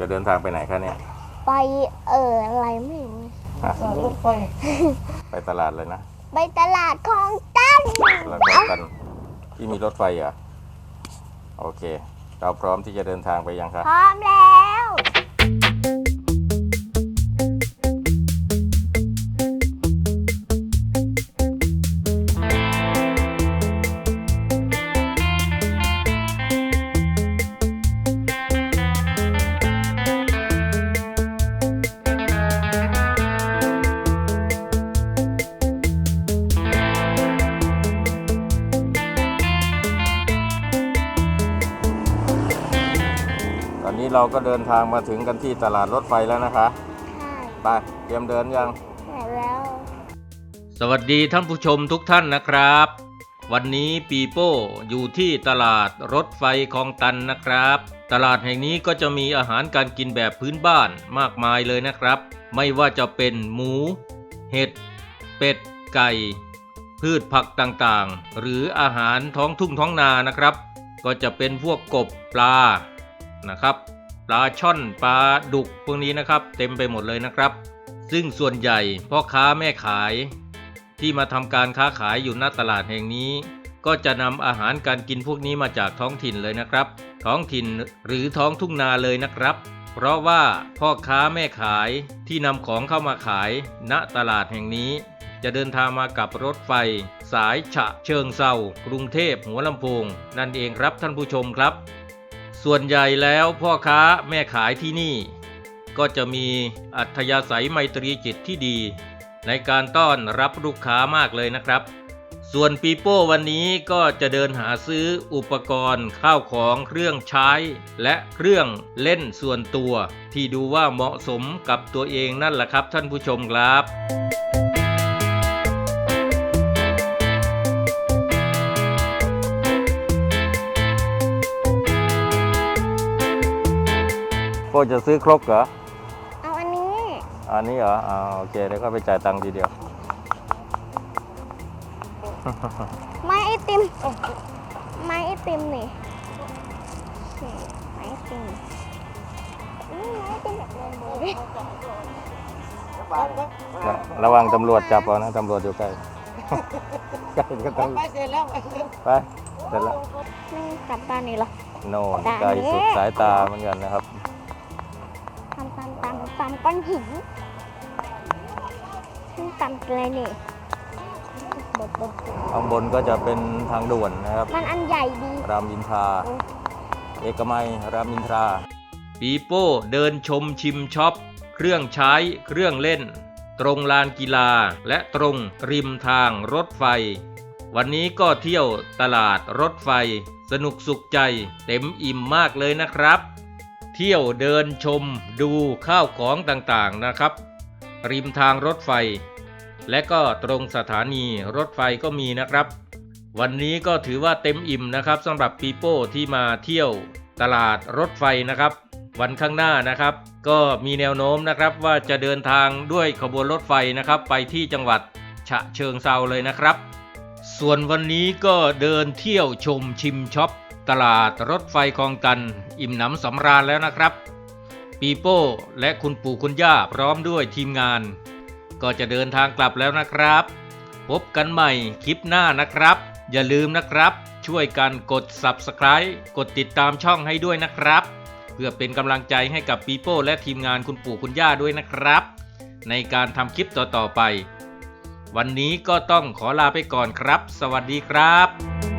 จะเดินทางไปไหนคะเนี่ย ไปเอออะไรไม่รู้ฮะรถไฟไปตลาดเลยนะ ไปตลาดคลองตันตลาดคลองตันที่มีรถไฟเหรอะ โอเค เราพร้อมที่จะเดินทางไปยังคะ พร้อมแล้ นนี้เราก็เดินทางมาถึงกันที่ตลาดรถไฟแล้วนะคะใช่ไป เตรียมเดินยังเสร็จแล้วสวัสดีท่านผู้ชมทุกท่านนะครับ วันนี้ปีโป้อยู่ที่ตลาดรถไฟคลองตันนะครับ ตลาดแห่งนี้ก็จะมีอาหารการกินแบบพื้นบ้านมากมายเลยนะครับ ไม่ว่าจะเป็นหมู เห็ด เป็ด ไก่ พืชผักต่างๆ หรืออาหารท้องทุ่งท้องนานะครับ ก็จะเป็นพวกกบปลา นะครับ ปลาช่อนปลาดุกพวกนี้นะครับ เต็มไปหมดเลยนะครับ ซึ่งส่วนใหญ่พ่อค้าแม่ขาย ที่มาทำการค้าขายอยู่หน้าตลาดแห่งนี้ ก็จะนำอาหารการกินพวกนี้มาจากท้องถิ่นเลยนะครับ ท้องถิ่นหรือท้องทุ่งนาเลยนะครับ เพราะว่าพ่อค้าแม่ขายที่นำของเข้ามาขายณตลาดแห่งนี้จะเดินทางมากับรถไฟ สายฉะเชิงเซากรุงเทพหัวลำโพง นั่นเองครับท่านผู้ชมครับ ส่วนใหญ่แล้วพ่อค้าแม่ขายที่นี่ ก็จะมีอัธยาศัยไมตรีจิตที่ดี ในการต้อนรับลูกค้ามากเลยนะครับ ส่วนปีโป้วันนี้ก็จะเดินหาซื้ออุปกรณ์ข้าวของเครื่องใช้ และเครื่องเล่นส่วนตัว ที่ดูว่าเหมาะสมกับตัวเองนั่นแหละครับท่านผู้ชมครับ โป้จะซื้อครกเหรอ เอาอันนี้ อันนี้เหรออ่าโอเคเดี๋ยวก็ไปจ่ายตังค์ทีเดียว ไม้ไอติมไม้ไอติมนี่นี่ไม้ไอติมอืมไม้ไอติมแบบเรนโบว์ระระวังตำรวจจับเอานะตำรวจอยู่ใกล้ใกล้ก็ต้องไปเสร็จแล้วไปเสร็จแล้ว นี่กลับบ้านนี่เหรอโน่นได้ไกลสุดสายตาเหมือนกันนะครับ ก้อนหินขึ้นตามอะไรนี่บดบดข้างบนก็จะเป็นทางด่วนนะครับ มันอันใหญ่ดี รามอินทรา เอกมัยรามอินทรา ปีโป้เดินชมชิมช็อป เครื่องใช้ เครื่องเล่น ตรงลานกีฬา และตรงริมทางรถไฟ วันนี้ก็เที่ยวตลาดรถไฟ สนุกสุขใจ เต็มอิ่มมากเลยนะครับ เที่ยวเดินชมดูข้าวของต่างๆนะครับ ริมทางรถไฟ และก็ตรงสถานีรถไฟก็มีนะครับ วันนี้ก็ถือว่าเต็มอิ่มนะครับสำหรับปีโป้ที่มาเที่ยวตลาดรถไฟนะครับ วันข้างหน้านะครับ ก็มีแนวโน้มนะครับว่าจะเดินทางด้วยขบวนรถไฟนะครับ ไปที่จังหวัดฉะเชิงเซาเลยนะครับ ส่วนวันนี้ก็เดินเที่ยวชมชิมช็อป ตลาดรถไฟคลองตัน อิ่มหนำสำราญแล้วนะครับ ปีโป้และคุณปู่คุณย่าพร้อมด้วยทีมงาน ก็จะเดินทางกลับแล้วนะครับ พบกันใหม่คลิปหน้านะครับ อย่าลืมนะครับ ช่วยกันกด Subscribe กดติดตามช่องให้ด้วยนะครับ เพื่อเป็นกำลังใจให้กับปีโป้และทีมงานคุณปู่คุณย่าด้วยนะครับ ในการทำคลิปต่อๆไป วันนี้ก็ต้องขอลาไปก่อนครับ สวัสดีครับ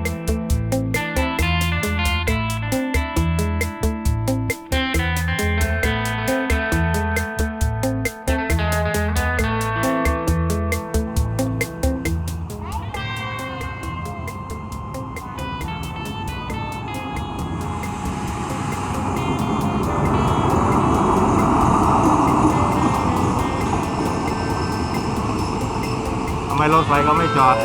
ไปรถไฟก็ไม่จอด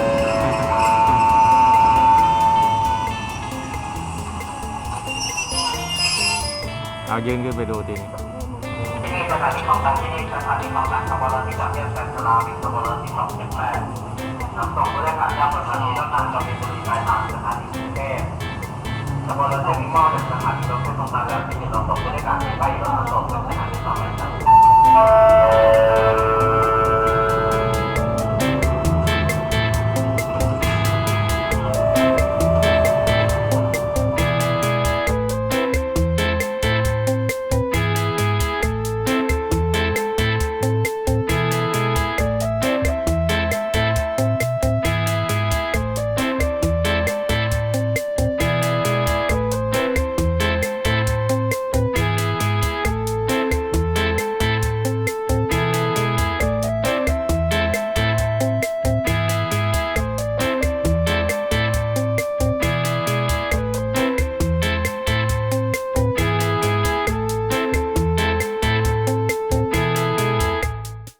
เอายืนขึ้นไปดูทีนี่นี่สถานีของตันที่นี่สถานีของตันขบวลาที่สามแยกแสนสลาวิสงตรงลาที่สองเจ็ดแปดนำส่งผู้ได้ผ่านจ้าประถานีแล้วทางจะมีบริการตามสถานีกรุงเทพแบวลาที่มมอบเป็นสถานีรถไฟของตันแล้วที่นี่นำส่งผู้ได้การไปรถส่งเป็สถานีสองแยกแสน